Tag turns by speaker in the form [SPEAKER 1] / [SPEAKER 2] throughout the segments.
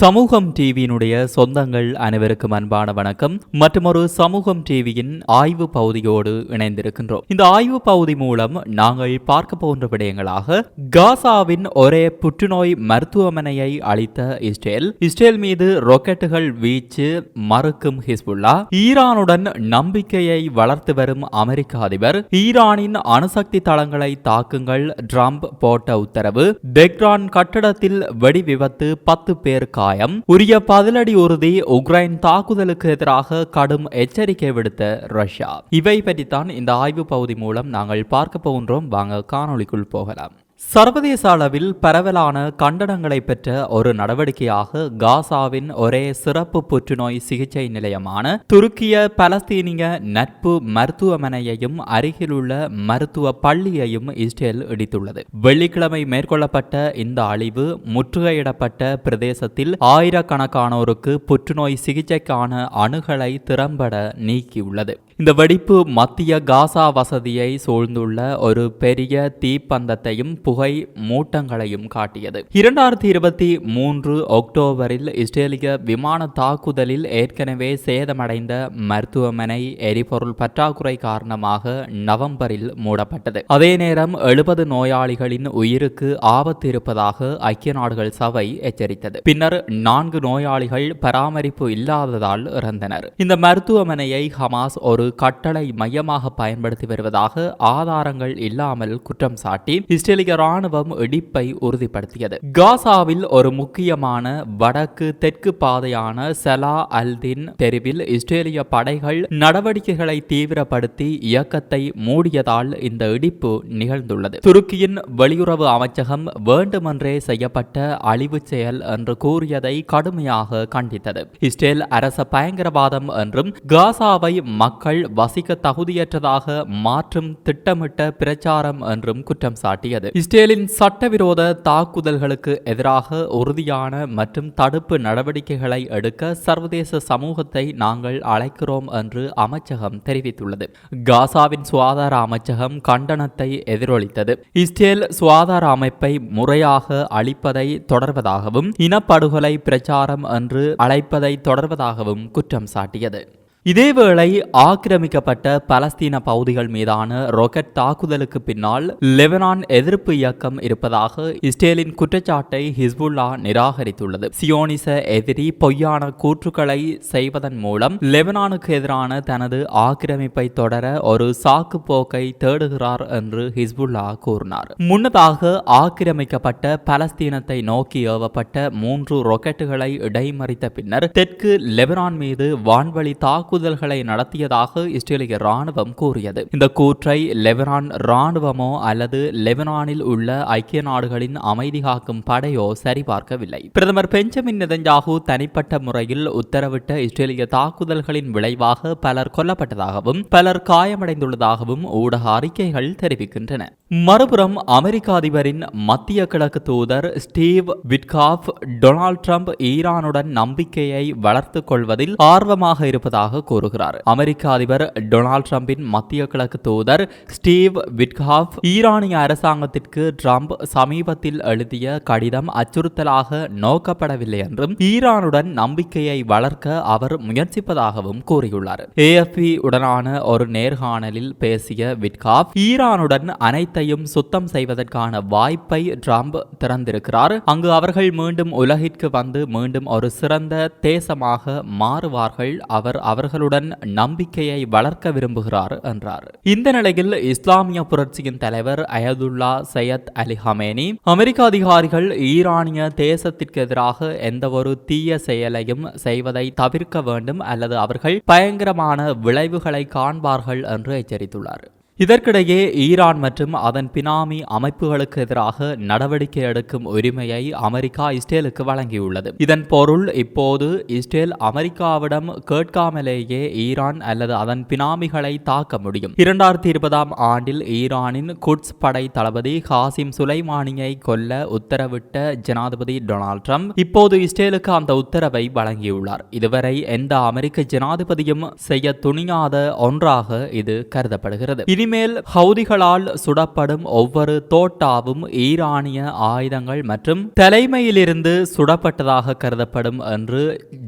[SPEAKER 1] சமூகம் டிவியினுடைய சொந்தங்கள் அனைவருக்கும் அன்பான வணக்கம். மற்றொரு சமூகம் டிவியின் ஆய்வு பகுதியோடு இணைந்திருக்கின்றோம். இந்த ஆய்வு பகுதி மூலம் நாங்கள் பார்க்க போன்ற விடயங்களாக காசாவின் ஒரே புற்றுநோய் மருத்துவமனையை அளித்த இஸ்ரேல். இஸ்ரேல் மீது ராக்கெட்டுகள் வீச்சு மறுக்கும் ஹிஸ்புல்லா ஈரானுடன் நம்பிக்கையை வளர்த்து வரும் அமெரிக்க அதிபர் ஈரானின் அணுசக்தி தளங்களை தாக்குங்கள் ட்ரம்ப் போட்ட உத்தரவு டெக்ரான் கட்டடத்தில் வெடி விபத்து பத்து பேர் காயம் உரிய பதிலடி உறுதி உக்ரைன் தாக்குதலுக்கு எதிராக கடும் எச்சரிக்கை விடுத்த ரஷ்யா. இவை பற்றித்தான் இந்த ஆய்வு பகுதி மூலம் நாங்கள் பார்க்க போகின்றோம். வாங்க காணொளிக்குள் போகலாம். சர்வதேச அளவில் பரவலான கண்டனங்களை பெற்ற ஒரு நடவடிக்கையாக காசாவின் ஒரே சிறப்பு புற்றுநோய் சிகிச்சை நிலையமான துருக்கிய பலஸ்தீனிய நட்பு மருத்துவமனையையும் அருகிலுள்ள மருத்துவ பள்ளியையும் இஸ்ரேல் இடித்துள்ளது. வெள்ளிக்கிழமை மேற்கொள்ளப்பட்ட இந்த அழிவு முற்றுகையிடப்பட்ட பிரதேசத்தில் ஆயிரக்கணக்கானோருக்கு புற்றுநோய் சிகிச்சைக்கான அணுகளை திறம்பட நீக்கியுள்ளது. இந்த வெடிப்பு மத்திய காசா வசதியை சூழ்ந்துள்ள ஒரு பெரிய தீப்பந்தத்தையும் புகை மூட்டங்களையும் காட்டியது. இரண்டாயிரத்தி இருபத்தி மூன்று அக்டோபரில் இஸ்ரேலிய விமான தாக்குதலில் ஏற்கனவே சேதமடைந்த மருத்துவமனை எரிபொருள் பற்றாக்குறை காரணமாக நவம்பரில் மூடப்பட்டது. அதே நேரம் எழுபது நோயாளிகளின் உயிருக்கு ஆபத்து இருப்பதாக ஐக்கிய நாடுகள் சபை எச்சரித்தது. பின்னர் நான்கு நோயாளிகள் பராமரிப்பு இல்லாததால் இறந்தனர். இந்த மருத்துவமனையை ஹமாஸ் ஒரு கட்டளை மையமாக பயன்படுத்தி வருவதாக ஆதாரங்கள் இல்லாமல் குற்றம் சாட்டி இஸ்ரேலிய ராணுவம் இடிப்பை உறுதிப்படுத்தியது. காசாவில் ஒரு முக்கியமான வடக்கு தெற்கு பாதையான செலா அல்தின் தெருவில் இஸ்ரேலிய படைகள் நடவடிக்கைகளை தீவிரப்படுத்தி இயக்கத்தை மூடியதால் இந்த இடிப்பு நிகழ்ந்துள்ளது. துருக்கியின் வெளியுறவு அமைச்சகம் வேண்டுமென்றே செய்யப்பட்ட அழிவு செயல் என்று கூறியதை கடுமையாக கண்டித்தது. இஸ்ரேல் அரச பயங்கரவாதம் என்றும் காசாவை மக்கள் வசிக்க தகுதியற்றதாக மாற்றும் திட்டமிட்ட பிரச்சாரம் என்றும் குற்றம் சாட்டியது. இஸ்ரேலின் சட்டவிரோத தாக்குதல்களுக்கு எதிராக உறுதியான மற்றும் தடுப்பு நடவடிக்கைகளை எடுக்க சர்வதேச சமூகத்தை நாங்கள் அழைக்கிறோம் என்று அமைச்சகம் தெரிவித்துள்ளது. காசாவின் சுகாதார அமைச்சகம் கண்டனத்தை எதிரொலித்தது. இஸ்ரேல் சுகாதார அமைப்பை முறையாக அளிப்பதை தொடர்வதாகவும் இனப்படுகொலை பிரச்சாரம் என்று அழைப்பதை தொடர்வதாகவும் குற்றம் சாட்டியது. இதேவேளை ஆக்கிரமிக்கப்பட்ட பலஸ்தீன பகுதிகள் மீதான ராக்கெட் தாக்குதலுக்கு பின்னால் லெபனான் எதிர்ப்பு இயக்கம் இருப்பதாக இஸ்ரேலின் குற்றச்சாட்டை ஹிஸ்புல்லா நிராகரித்துள்ளது. சியோனிச எதிரி பொய்யான கூற்றுக்களை செய்வதன் மூலம் லெபனானுக்கு எதிரான தனது ஆக்கிரமிப்பை தொடர ஒரு சாக்கு போக்கை தேடுகிறார் என்று ஹிஸ்புல்லா கூறினார். முன்னதாக ஆக்கிரமிக்கப்பட்ட பலஸ்தீனத்தை நோக்கி ஏவப்பட்ட மூன்று ராக்கெட்டுகளை இடைமறித்த பின்னர் தெற்கு லெபனான் மீது வான்வழி தாக்குதல் தாக்குதல்களை நடத்தியதாக இஸ்ரேலிய ராணுவம் கூறியது. இந்த கூற்றை லெபனான் ராணுவமோ அல்லது லெபனானில் உள்ள ஐக்கிய நாடுகளின் அமைதி காக்கும் படையோ சரிபார்க்கவில்லை. பிரதமர் பெஞ்சமின் நெதஞ்சாகு தனிப்பட்ட முறையில் உத்தரவிட்ட இஸ்ரேலிய தாக்குதல்களின் விளைவாக பலர் கொல்லப்பட்டதாகவும் பலர் காயமடைந்துள்ளதாகவும் ஊடக அறிக்கைகள் தெரிவிக்கின்றன. மறுபுறம் அமெரிக்க அதிபரின் மத்திய கிழக்கு தூதர் ஸ்டீவ் விட்காஃப் டொனால்ட் ட்ரம்ப் ஈரானுடன் நம்பிக்கையை வளர்த்துக் கொள்வதில் ஆர்வமாக இருப்பதாக கூறுகிறார். அமெரிக்க அதிபர் டொனால்ட் ட்ரம்பின் மத்திய கிழக்கு தூதர் ஸ்டீவ் விட்காஃப் ஈரானிய அரசாங்கத்திற்கு ட்ரம்ப் சமீபத்தில் எழுதிய கடிதம் அச்சுறுத்தலாக நோக்கப்படவில்லை என்றும் ஈரானுடன் நம்பிக்கையை வளர்க்க அவர் முயற்சிப்பதாகவும் கூறியுள்ளார். ஏஎஃப்பி உடனான ஒரு நேர்காணலில் பேசிய விட்காஃப் ஈரானுடன் அனைத்தையும் சுத்தம் செய்வதற்கான வாய்ப்பை ட்ரம்ப் திறந்திருக்கிறார். அங்கு அவர்கள் மீண்டும் உலகிற்கு வந்து மீண்டும் ஒரு சிறந்த தேசமாக மாறுவார்கள். அவர் அவர்கள் அவர்களுடன் நம்பிக்கையை வளர்க்க விரும்புகிறார் என்றார். இந்த நிலையில் இஸ்லாமிய புரட்சியின் தலைவர் அயதுல்லா சையத் அலி ஹமேனி அமெரிக்க அதிகாரிகள் ஈரானிய தேசத்திற்கு எதிராக எந்த ஒரு தீய செயலையும் செய்வதை தவிர்க்க வேண்டும் அல்லது அவர்கள் பயங்கரமான விளைவுகளை காண்பார்கள் என்று எச்சரித்துள்ளார். இதற்கிடையே ஈரான் மற்றும் அதன் பினாமி அமைப்புகளுக்கு எதிராக நடவடிக்கை எடுக்கும் உரிமையை அமெரிக்கா இஸ்ரேலுக்கு வழங்கியுள்ளது. இதன் பொருள் இப்போது இஸ்ரேல் அமெரிக்காவிடம் கேட்காமலேயே ஈரான் அல்லது அதன் பினாமிகளை தாக்க முடியும். இரண்டாயிரத்தி இருபதாம் ஆண்டில் ஈரானின் குட்ஸ் படை தளபதி ஹாசிம் சுலைமானியை கொல்ல உத்தரவிட்ட ஜனாதிபதி டொனால்ட் ட்ரம்ப் இப்போது இஸ்ரேலுக்கு அந்த உத்தரவை வழங்கியுள்ளார். இதுவரை எந்த அமெரிக்க ஜனாதிபதியும் செய்ய துணியாத ஒன்றாக இது கருதப்படுகிறது. இனி இனிமேல் ஹவுதிகளால் சுடப்படும் ஒவ்வொரு தோட்டாவும் ஈரானிய ஆயுதங்கள் மற்றும் தலைமையிலிருந்து சுடப்பட்டதாக கருதப்படும் என்று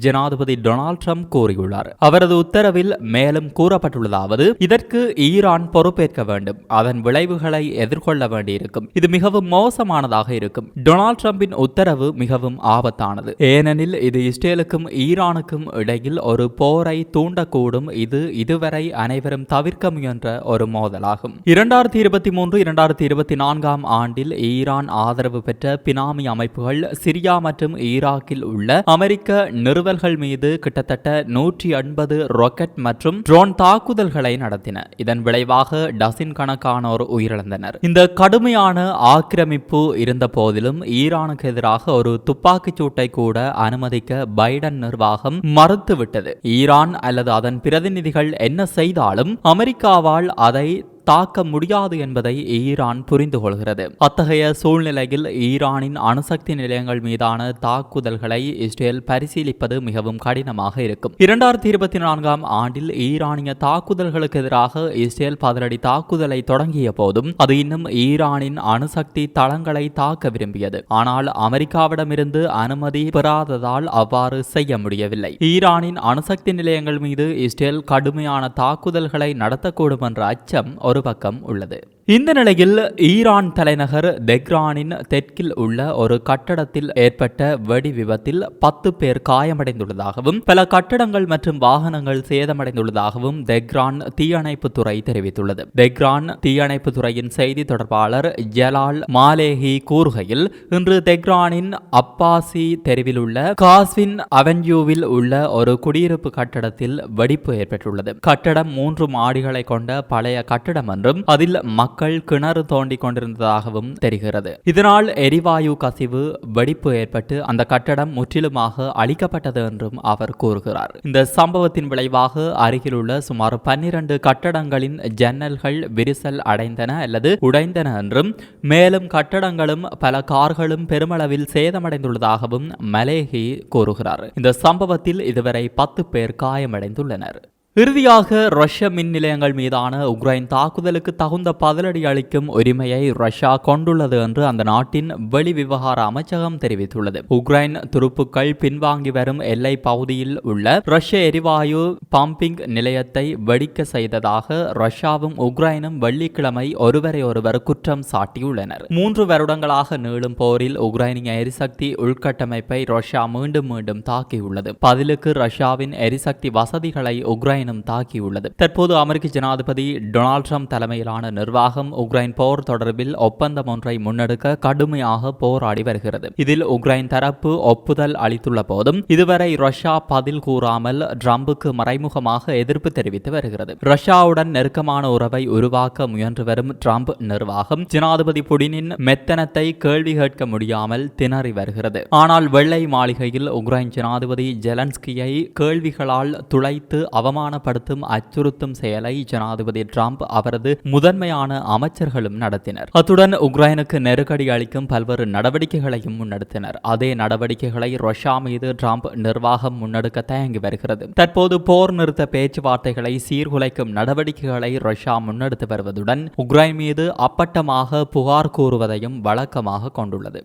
[SPEAKER 1] ஜனாதிபதி டொனால்ட் ட்ரம்ப் கூறியுள்ளார். அவரது உத்தரவில் மேலும் கூறப்பட்டுள்ளதாவது இதற்கு ஈரான் பொறுப்பேற்க வேண்டும். அதன் விளைவுகளை எதிர்கொள்ள வேண்டியிருக்கும். இது மிகவும் மோசமானதாக இருக்கும். டொனால்ட் ட்ரம்பின் உத்தரவு மிகவும் ஆபத்தானது. ஏனெனில் இது இஸ்ரேலுக்கும் ஈரானுக்கும் இடையில் ஒரு போரை தூண்டக்கூடும். இது இதுவரை அனைவரும் தவிர்க்க முயன்ற ஒரு மோதலாகும் இரண்டாயிரத்தி இருபத்தி மூன்று இரண்டாயிரத்தி இருபத்தி நான்காம் ஆண்டில் ஈரான் ஆதரவு பெற்ற பினாமி அமைப்புகள் சிரியா மற்றும் ஈராக்கில் உள்ள அமெரிக்க நிறுவல்கள் மீது கிட்டத்தட்ட நூற்றி எண்பது ராக்கெட் மற்றும் ட்ரோன் தாக்குதல்களை நடத்தின. இதன் விளைவாக டசின் கணக்கானோர் உயிரிழந்தனர். இந்த கடுமையான ஆக்கிரமிப்பு இருந்த போதிலும் ஈரானுக்கு எதிராக ஒரு துப்பாக்கிச் சூட்டை கூட அனுமதிக்க பைடன் நிர்வாகம் மறுத்துவிட்டது. ஈரான் அல்லது அதன் பிரதிநிதிகள் என்ன செய்தாலும் அமெரிக்காவால் அதை தாக்க முடியாது என்பதை ஈரான் புரிந்து கொள்கிறது. அத்தகைய சூழ்நிலையில் ஈரானின் அணுசக்தி நிலையங்கள் மீதான தாக்குதல்களை இஸ்ரேல் பரிசீலிப்பது மிகவும் கடினமாக இருக்கும். இரண்டாயிரத்தி இருபத்தி நான்காம் ஆண்டில் ஈரானிய தாக்குதல்களுக்கு எதிராக இஸ்ரேல் பதிலடி தாக்குதலை தொடங்கிய போதும் அது இன்னும் ஈரானின் அணுசக்தி தளங்களை தாக்க விரும்பியது. ஆனால் அமெரிக்காவிடமிருந்து அனுமதி பெறாததால் அவ்வாறு செய்ய முடியவில்லை. ஈரானின் அணுசக்தி நிலையங்கள் மீது இஸ்ரேல் கடுமையான தாக்குதல்களை நடத்தக்கூடும் என்ற அச்சம் ஒரு பக்கம் உள்ளது. இந்த நிலையில் ஈரான் தலைநகர் தெக்ரானின் தெற்கில் உள்ள ஒரு கட்டடத்தில் ஏற்பட்ட வெடி விபத்தில் பத்து பேர் காயமடைந்துள்ளதாகவும் பல கட்டடங்கள் மற்றும் வாகனங்கள் சேதமடைந்துள்ளதாகவும் தெக்ரான் தீயணைப்பு துறை தெரிவித்துள்ளது. தெக்ரான் தீயணைப்பு துறையின் செய்தி தொடர்பாளர் ஜலால் மாலேஹி கூறுகையில் இன்று தெக்ரானின் அப்பாசி தெருவில் உள்ள காஸ்வின் அவென்யூவில் உள்ள ஒரு குடியிருப்பு கட்டடத்தில் வெடிப்பு ஏற்பட்டுள்ளது. கட்டடம் மூன்று மாடிகளை கொண்ட பழைய கட்டடம் என்றும் அதில் மக்கள் மக்கள் கிணறு தோண்டி கொண்டிருந்ததாகவும் தெரிகிறது. இதனால் எரிவாயு கசிவு வெடிப்பு ஏற்பட்டு அந்த கட்டடம் முற்றிலுமாக அழிக்கப்பட்டது என்றும் அவர் கூறுகிறார். இந்த சம்பவத்தின் விளைவாக அருகிலுள்ள சுமார் பன்னிரண்டு கட்டடங்களின் ஜன்னல்கள் விரிசல் அடைந்தன அல்லது உடைந்தன என்றும் மேலும் கட்டடங்களும் பல கார்களும் பெருமளவில் சேதமடைந்துள்ளதாகவும் மலேஹி கூறுகிறார். இந்த சம்பவத்தில் இதுவரை பத்து பேர் காயமடைந்துள்ளனர். இறுதியாக ரஷ்ய மின் நிலையங்கள் மீதான உக்ரைன் தாக்குதலுக்கு தகுந்த பதிலடி அளிக்கும் உரிமையை ரஷ்யா கொண்டுள்ளது என்று அந்த நாட்டின் வெளி விவகார அமைச்சகம் தெரிவித்துள்ளது. உக்ரைன் துருப்புக்கள் பின்வாங்கி வரும் எல்லை பகுதியில் உள்ள ரஷ்ய எரிவாயு பம்பிங் நிலையத்தை வெடிக்க செய்ததாக ரஷ்யாவும் உக்ரைனும் வெள்ளிக்கிழமை ஒருவரை ஒருவர் குற்றம் சாட்டியுள்ளனர். மூன்று வருடங்களாக நீளும் போரில் உக்ரைனின் எரிசக்தி உள்கட்டமைப்பை ரஷ்யா மீண்டும் மீண்டும் தாக்கியுள்ளது. பதிலுக்கு ரஷ்யாவின் எரிசக்தி வசதிகளை உக்ரைன் உக்ரைனும் தாக்கியுள்ளது. தற்போது அமெரிக்க ஜனாதிபதி டொனால்ட் ட்ரம்ப் தலைமையிலான நிர்வாகம் உக்ரைன் போர் தொடர்பில் ஒப்பந்தம் ஒன்றை முன்னெடுக்க கடுமையாக போராடி வருகிறது. இதில் உக்ரைன் தரப்பு ஒப்புதல் அளித்துள்ள போதும் இதுவரை ரஷ்யா பதில் கூறாமல் ட்ரம்புக்கு மறைமுகமாக எதிர்ப்பு தெரிவித்து வருகிறது. ரஷ்யாவுடன் நெருக்கமான உறவை உருவாக்க முயன்று வரும் ட்ரம்ப் நிர்வாகம் ஜனாதிபதி புடினின் மெத்தனத்தை கேள்வி கேட்க முடியாமல் திணறி வருகிறது. ஆனால் வெள்ளை மாளிகையில் உக்ரைன் ஜனாதிபதி ஜெலன்ஸ்கியை கேள்விகளால் துளைத்து அவமான அவமானப்படுத்தும் அச்சுறுத்தும் செயலை ஜனாதிபதி டிரம்ப் அவரது முதன்மையான அமைச்சர்களும் நடத்தினர். அத்துடன் உக்ரைனுக்கு நெருக்கடி அளிக்கும் பல்வேறு நடவடிக்கைகளையும் முன்னெடுத்தனர். அதே நடவடிக்கைகளை ரஷ்யா மீது டிரம்ப் நிர்வாகம் முன்னெடுக்க தயங்கி வருகிறது. தற்போது போர் நிறுத்த பேச்சுவார்த்தைகளை சீர்குலைக்கும் நடவடிக்கைகளை ரஷ்யா முன்னெடுத்து வருவதுடன் உக்ரைன் மீது அப்பட்டமாக புகார் கூறுவதையும் வழக்கமாக கொண்டுள்ளது.